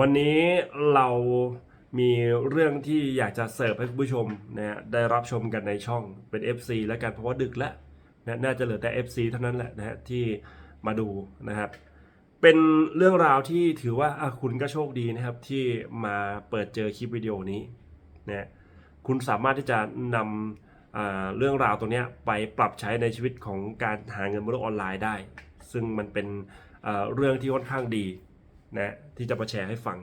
วันนี้เรามีเรื่องที่อยากจะเสิร์ฟให้คุณผู้ชมนะได้รับชมกันในช่องเป็น FC แล้วกันเพราะว่าดึกแล้วนะน่าจะเหลือแต่ FC เท่านั้นแหละนะฮะที่มาดูนะครับ เป็นเรื่องราวที่ถือว่าอะคุณก็โชคดีนะครับที่มาเปิดเจอคลิปวิดีโอนี้นะคุณสามารถที่จะนำเรื่องราวตัวเนี้ยไปปรับใช้ในชีวิตของการหาเงินบนโลกออนไลน์ได้ ซึ่งมันเป็นเรื่องที่ค่อนข้างดี นะที่จะมาแชร์ให้ฟัง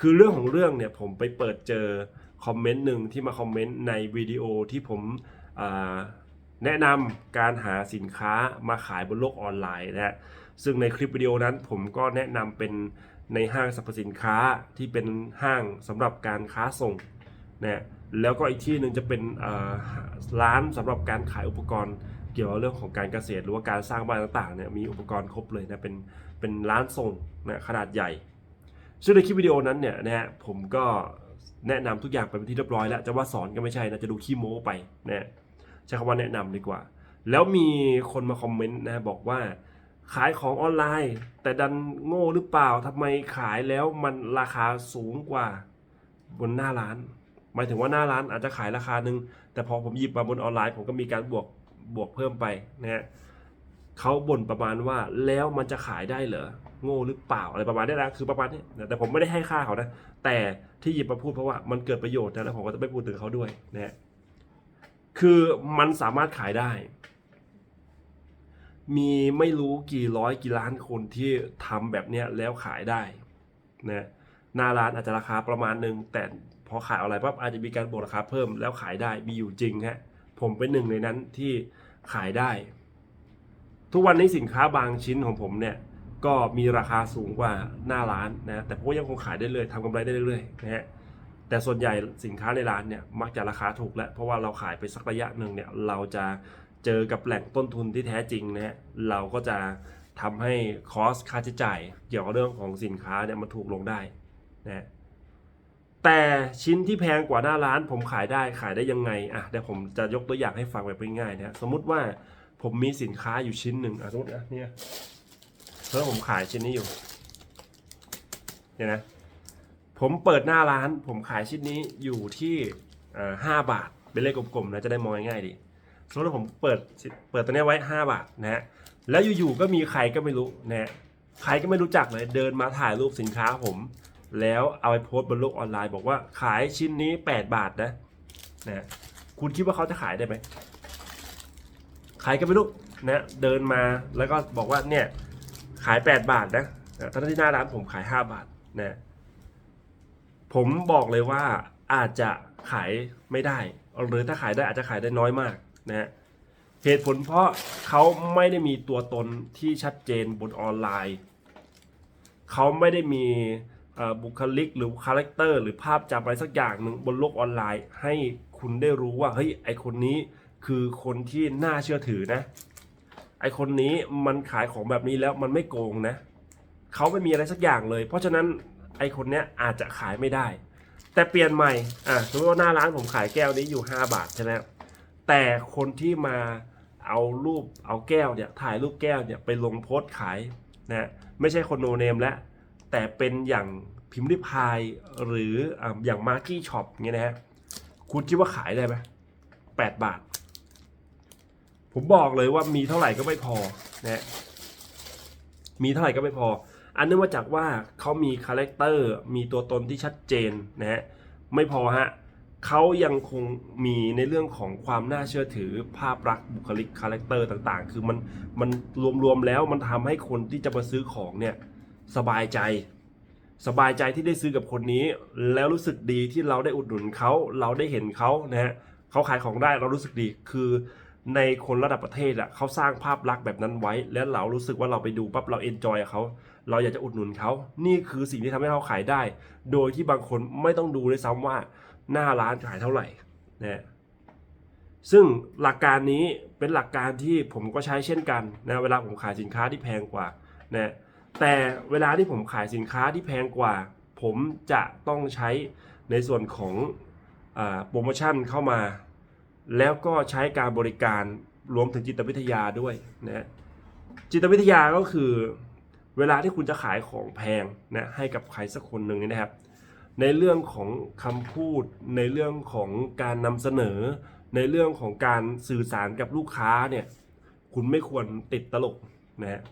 คือเรื่องของเรื่องเนี่ยผมไปเปิดเจอคอมเมนต์หนึ่งที่มาคอมเมนต์ในวิดีโอที่ผมแนะนำการหาสินค้ามาขายบนโลกออนไลน์นะฮะซึ่งในคลิปวิดีโอนั้นผมก็แนะนำเป็นในห้างสรรพสินค้าที่เป็นห้างสำหรับการค้าส่งนะแล้วก็อีกที่หนึ่งจะเป็นร้านสำหรับการขายอุปกรณ์ เกี่ยวกับเรื่องของการเกษตรหรือว่าการสร้างบ้านต่างๆเนี่ยมีอุปกรณ์ครบเลยนะเป็นเป็นร้านส่งนะขนาดใหญ่ ซึ่งในคลิปวิดีโอนั้นเนี่ยนะฮะผมก็แนะนำทุกอย่างไปเป็นที่เรียบร้อยแล้วจะว่าสอนก็ไม่ใช่นะจะดูขี้โม้ไปนะใช้คำว่าแนะนำดีกว่า แล้วมีคนมาคอมเมนต์นะบอกว่าขายของออนไลน์ แต่ดันโง่หรือเปล่าทำไมขายแล้วมันราคาสูงกว่าบนหน้าร้าน หมายถึงว่าหน้าร้านอาจจะขายราคาหนึ่งแต่พอผมหยิบมาบนออนไลน์ผมก็มีการบวก บวกเพิ่มไปนะฮะเขาบ่นประมาณว่าแล้วมันจะขายได้เหรอโง่หรือเปล่าอะไรประมาณนี้นะคือประมาณนี้นะแต่ผมไม่ได้ให้ค่าเขานะ แต่ที่หยิบมาพูดเพราะว่ามันเกิดประโยชน์นะแล้วผมก็จะไม่พูดถึงเขาด้วยนะฮะคือมันสามารถขายได้ มีไม่รู้กี่ร้อยกี่ล้านคนที่ทำแบบเนี้ยแล้วขายได้นะหน้าร้านอาจจะราคาประมาณหนึ่งแต่พอขายออนไลน์ปั๊บอาจจะมีการบวกราคาเพิ่มแล้วขายได้มีอยู่จริงฮะ ผมเป็นหนึ่งในนั้นที่ขายได้ ทุกวันนี้สินค้าบางชิ้นของผมเนี่ยก็มีราคาสูงกว่าหน้าร้านนะแต่ผมก็ยังคงขายได้เลยทำกำไรได้เรื่อยๆนะฮะแต่ส่วนใหญ่สินค้าในร้านเนี่ยมักจะราคาถูกแล้วเพราะว่าเราขายไปสักระยะหนึ่งเนี่ยเราจะเจอกับแหล่งต้นทุนที่แท้จริงนะฮะเราก็จะทำให้คอสค่าใช้จ่ายเกี่ยวกับเรื่องของสินค้าเนี่ยมันถูกลงได้นะฮะ แต่ชิ้นที่แพงกว่าหน้าร้านผมขายได้ขายได้ยังไงอะเดี๋ยวผมจะยกตัวอย่างให้ฟังแบบง่ายๆนะฮะสมมุติว่าผมมีสินค้าอยู่ชิ้นหนึ่งอะสมมตินะเนี่ยแล้วผมขายชิ้นนี้อยู่เนี่ยนะผมเปิดหน้าร้าน ผมขายชิ้นนี้อยู่ที่ห้าบาท เป็นเลขกลมๆนะจะได้มองง่ายดีสมมติว่าผมเปิดเปิดตัวนี้ไว้ 5 บาทนะฮะแล้วอยู่ๆก็มีใครก็ไม่รู้นะฮะใครก็ไม่รู้จักเลยเดินมาถ่ายรูปสินค้าผม แล้วเอาไปโพสต์บนโลกออนไลน์บอกว่าขายชิ้นนี้ 8 บาทนะนะฮะคุณคิดว่าเขาจะขายได้ไหมใครก็ไม่รู้นะเดินมาแล้วก็บอกว่าเนี่ยขาย 8 บาทนะนะทั้งที่หน้าร้านผมขาย 5 บาทนะผมบอกเลยว่าอาจจะขายไม่ได้หรือถ้าขายได้อาจจะขายได้น้อยมากนะฮะเหตุผลเพราะเขาไม่ได้มีตัวตนที่ชัดเจนบนออนไลน์ เขาไม่ได้มี บุคลิกหรือคาแรคเตอร์หรือภาพจำอะไรสักอย่างหนึ่งบนโลกออนไลน์ ให้คุณได้รู้ว่าเฮ้ยไอคนนี้คือคนที่น่าเชื่อถือนะ ไอคนนี้มันขายของแบบนี้แล้วมันไม่โกงนะเขาไม่มีอะไรสักอย่างเลย เพราะฉะนั้นไอคนเนี้ยอาจจะขายไม่ได้ แต่เปลี่ยนใหม่อะสมมติว่าหน้าร้านผมขายแก้วนี้อยู่ 5 บาทใช่ไหมแต่คนที่มาเอารูปเอาแก้วเนี่ยถ่ายรูปแก้วเนี่ยไปลงโพสต์ขายนะไม่ใช่คนโนเนมแล้ว แต่เป็นอย่างพิมพ์ริพายหรืออย่างมาร์กี้ช็อปเงี้ยนะฮะคุณคิดว่าขายได้ไหมแปดบาท ผมบอกเลยว่ามีเท่าไหร่ก็ไม่พอนะฮะมีเท่าไหร่ก็ไม่พอ อันเนื่องมาจากว่าเขามีคาแรคเตอร์มีตัวตนที่ชัดเจนนะฮะไม่พอฮะเขายังคงมีในเรื่องของความน่าเชื่อถือภาพลักษณ์บุคลิกคาแรคเตอร์ต่างๆ คือมันมันรวมๆแล้วมันทำให้คนที่จะมาซื้อของเนี่ย สบายใจ สบายใจที่ได้ซื้อกับคนนี้ แล้วรู้สึกดีที่เราได้อุดหนุนเขาเราได้เห็นเขานะฮะเขาขายของได้เรารู้สึกดีคือในคนระดับประเทศอะเขาสร้างภาพลักษณ์แบบนั้นไว้ แล้วเรารู้สึกว่าเราไปดูปั๊บเราเอนจอยเขาเราอยากจะอุดหนุนเขา นี่คือสิ่งที่ทำให้เขาขายได้ โดยที่บางคนไม่ต้องดูเลยซ้ำว่าหน้าร้านขายเท่าไหร่นะซึ่งหลักการนี้เป็นหลักการที่ผมก็ใช้เช่นกันนะเวลาผมขายสินค้าที่แพงกว่านะ แต่เวลาที่ผมขายสินค้าที่แพงกว่า ผมจะต้องใช้ในส่วนของอโปรโมชั่นเข้ามา แล้วก็ใช้การบริการรวมถึงจิตวิทยาด้วยนะจิตวิทยาก็คือเวลาที่คุณจะขายของแพงนะให้กับใครสักคนหนึ่งเนี่ยนะครับ ในเรื่องของคำพูด ในเรื่องของการนำเสนอ ในเรื่องของการสื่อสารกับลูกค้าเนี่ยคุณไม่ควรติดตลกนะฮะ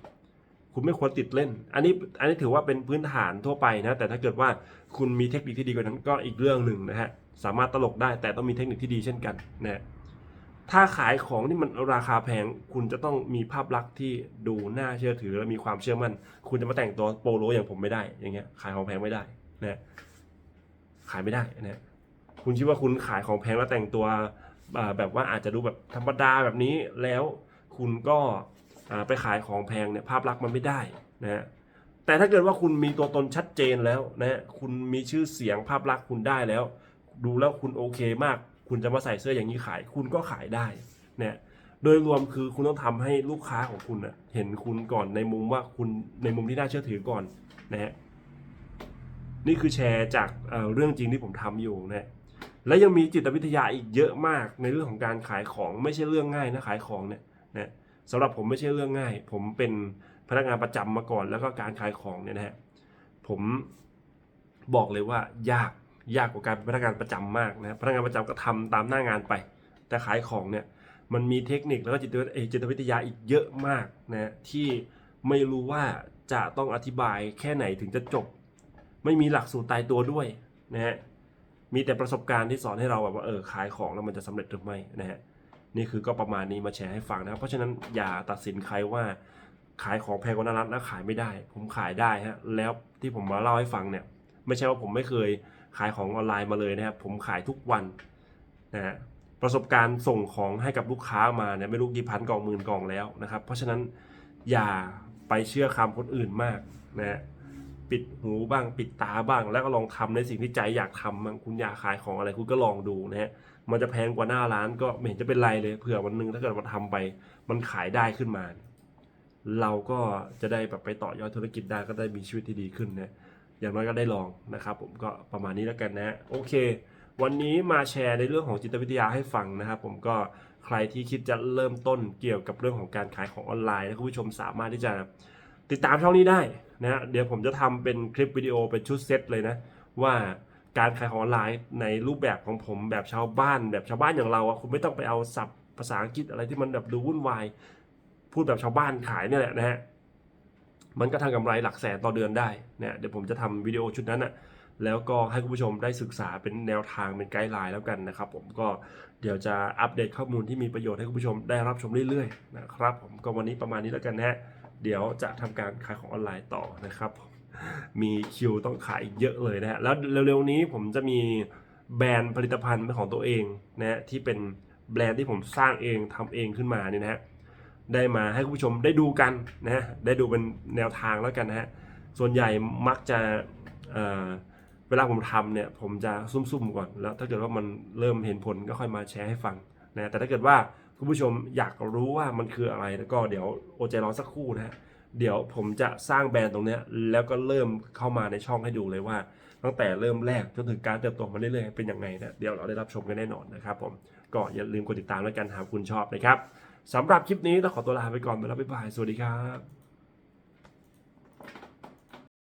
คุณไม่ควรติดเล่น อันนี้อันนี้ถือว่าเป็นพื้นฐานทั่วไปนะ แต่ถ้าเกิดว่าคุณมีเทคนิคที่ดีกว่านั้นก็อีกเรื่องหนึ่งนะฮะ สามารถตลกได้แต่ต้องมีเทคนิคที่ดีเช่นกันนะฮะถ้าขายของที่มันราคาแพง คุณจะต้องมีภาพลักษณ์ที่ดูน่าเชื่อถือและมีความเชื่อมั่น คุณจะมาแต่งตัวโปโลอย่างผมไม่ได้ อย่างเงี้ย ขายของแพงไม่ได้นะฮะขายไม่ได้นะฮะคุณคิดว่าคุณขายของแพงแล้วแต่งตัวแบบว่าอาจจะดูแบบธรรมดาแบบนี้แล้วคุณก็ ไปขายของแพงเนี่ยภาพลักษณ์มันไม่ได้นะฮะแต่ถ้าเกิดว่าคุณมีตัวตนชัดเจนแล้วนะคุณมีชื่อเสียงภาพลักษณ์คุณได้แล้ว ดูแล้วคุณโอเคมาก คุณจะมาใส่เสื้ออย่างนี้ขาย คุณก็ขายได้เนี่ยโดยรวมคือคุณต้องทำให้ลูกค้าของคุณนะเห็นคุณก่อนในมุมว่าคุณในมุมที่น่าเชื่อถือก่อนนะฮะนี่คือแชร์จากเเรื่องจริงที่ผมทำอยู่นะและยังมีจิตวิทยาอีกเยอะมากในเรื่องของการขายของไม่ใช่เรื่องง่ายนะขายของเนี่ยนะ สำหรับผมไม่ใช่เรื่องง่าย ผมเป็นพนักงานประจำมาก่อน แล้วก็การขายของเนี่ยนะฮะผมบอกเลยว่ายากยากกว่าการเป็นพนักงานประจำมากนะพนักงานประจำก็ทำตามหน้างานไป แต่ขายของเนี่ยมันมีเทคนิคแล้วก็จิตวิทยาอีกเยอะมากนะที่ไม่รู้ว่าจะต้องอธิบายแค่ไหนถึงจะจบ ไม่มีหลักสูตรตายตัวด้วยนะฮะมีแต่ประสบการณ์ที่สอนให้เราแบบว่าเออขายของแล้วมันจะสำเร็จหรือไม่นะฮะ นี่คือก็ประมาณนี้มาแชร์ให้ฟังนะครับ เพราะฉะนั้นอย่าตัดสินใครว่าขายของแพงกว่านั้นแล้วขายไม่ได้ ผมขายได้ฮะแล้วที่ผมมาเล่าให้ฟังเนี่ย ไม่ใช่ว่าผมไม่เคยขายของออนไลน์มาเลยนะครับ ผมขายทุกวันนะฮะประสบการณ์ส่งของให้กับลูกค้ามาเนี่ยไม่รู้กี่พันกล่องหมื่นกล่องแล้วนะครับ เพราะฉะนั้นอย่าไปเชื่อคำคนอื่นมากนะฮะปิดหูบ้างปิดตาบ้าง แล้วก็ลองทำในสิ่งที่ใจอยากทำบ้างคุณอยากขายของอะไรคุณก็ลองดูนะฮะ มันจะแพงกว่าหน้าร้านก็ไม่เห็นจะเป็นไรเลยเผื่อวันหนึงถ้าเกิดมาทำไป มันขายได้ขึ้นมา เราก็จะได้แบบไปต่อยอดธุรกิจได้ก็ได้มีชีวิตที่ดีขึ้นนะอย่างน้อยก็ได้ลองนะครับ ผมก็ประมาณนี้แล้วกันนะโอเค วันนี้มาแชร์ในเรื่องของจิตวิทยาให้ฟังนะครับ ผมก็ใครที่คิดจะเริ่มต้นเกี่ยวกับเรื่องของการขายของออนไลน์นะคุณผู้ชมสามารถที่จะติดตามช่องนี้ได้นะฮะเดี๋ยวผมจะทำเป็นคลิปวิดีโอเป็นชุดเซตเลยนะว่า การขายของออนไลน์ในรูปแบบของผมแบบชาวบ้านแบบชาวบ้านอย่างเราอะคุณไม่ต้องไปเอาศัพท์ภาษาอังกฤษอะไรที่มันแบบดูวุ่นวาย พูดแบบชาวบ้านขายเนี่ยแหละนะฮะมันก็ทำกำไรหลักแสนต่อเดือนได้เนี่ยเดี๋ยวผมจะทำวิดีโอชุดนั้นอะแล้วก็ให้คุณผู้ชมได้ศึกษาเป็นแนวทางเป็นไกด์ไลน์แล้วกันนะครับผมก็เดี๋ยวจะอัปเดตข้อมูลที่มีประโยชน์ให้คุณผู้ชมได้รับชมเรื่อยๆนะครับผมก็วันนี้ประมาณนี้แล้วกันนะฮะเดี๋ยวจะทำการขายของออนไลน์ต่อนะครับผ มีคิวต้องขายเยอะเลยนะฮะแล้วเร็วๆนี้ผมจะมีแบรนด์ผลิตภัณฑ์เป็นของตัวเองนะฮะที่เป็นแบรนด์ที่ผมสร้างเองทำเองขึ้นมาเนี่ยนะฮะได้มาให้คุณผู้ชมได้ดูกันนะฮะได้ดูเป็นแนวทางแล้วกันนะฮะส่วนใหญ่มักจะเเวลาผมทำเนี่ยผมจะซุ่มๆก่อนแล้วถ้าเกิดว่ามันเริ่มเห็นผลก็ค่อยมาแชร์ให้ฟังนะแต่ถ้าเกิดว่าคุณผู้ชมอยากรู้ว่ามันคืออะไรแล้วก็เดี๋ยวโอใจรอสักครู่นะฮะ เดี๋ยวผมจะสร้างแบรนด์ตรงนี้แล้วก็เริ่มเข้ามาในช่องให้ดูเลยว่า ตั้งแต่เริ่มแรกจนถึงการเติบโตมาเรื่อยๆเป็นยังไงนะเดี๋ยวเราได้รับชมกันแน่นอนนะครับผมก็อย่าลืมกดติดตามแล้วกันหากคุณชอบนะครับสำหรับคลิปนี้ต้องขอตัวลาไปก่อนไปแล้วบ๊ายบายสวัสดีครับ